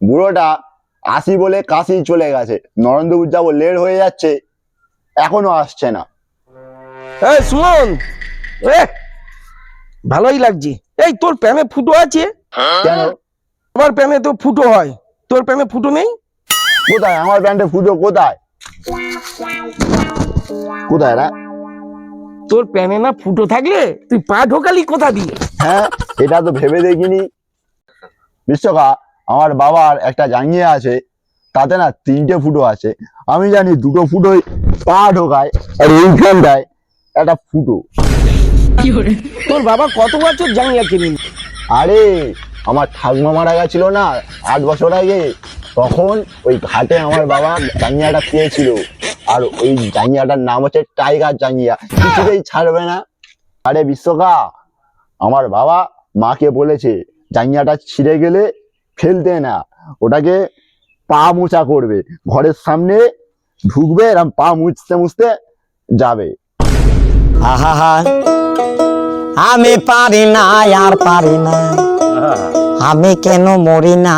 বুড়োটা আসি বলে কাশি চলে গেছে। নরেন্দ্রপুর যাব লেট হয়ে যাচ্ছে এখনও আসছে না। এই সুমন এ ভালোই লাগছে। এই তোর প্যানে ফুটো আছে? কেন? আমার প্যানে তো ফুটো হয়। তোর প্যানে ফুটো নেই? কোথায়? আমার প্যান্টে ফুটো কোথায়? কোথায় রা? তোর প্যানে না ফুটো থাকলে তুই পা ঢোকালি কোথা দিয়ে? হ্যাঁ এটা তো ভেবে দেখিনি। বিশ্বকা আমার বাবার একটা জাঙ্গিয়া আছে তাতে না তিনটে ফুটো আছে। আমি জানি দুটো ফুটোই পা ঢোকায় আর এইখানটায় একটা ফুটো। তোর বাবা কত বছর জাঙ্গিয়া কিনি আরে আমার ঠাকুমা মারা গেছিল না আট বছর আগে। তখন ওই ঘাটে আমার বাবা জাঙ্গিয়াটা পেয়েছিল। আর ওই জাঙ্গিয়াটার নাম হচ্ছে টাইগার জাঙ্গিয়া। কিছুতেই ছাড়বে না। আরে বিশ্বকা আমার বাবা মাকে বলেছে জাঙ্গিয়াটা ছিঁড়ে গেলে ফেলতে না। ওটাকে পা মোচা করবে। ঘরের সামনে ঢুকবে এরম পা মুছতে মুছতে যাবে। আহা আমি পারি না আর পারি না। আমি কেন মরি না?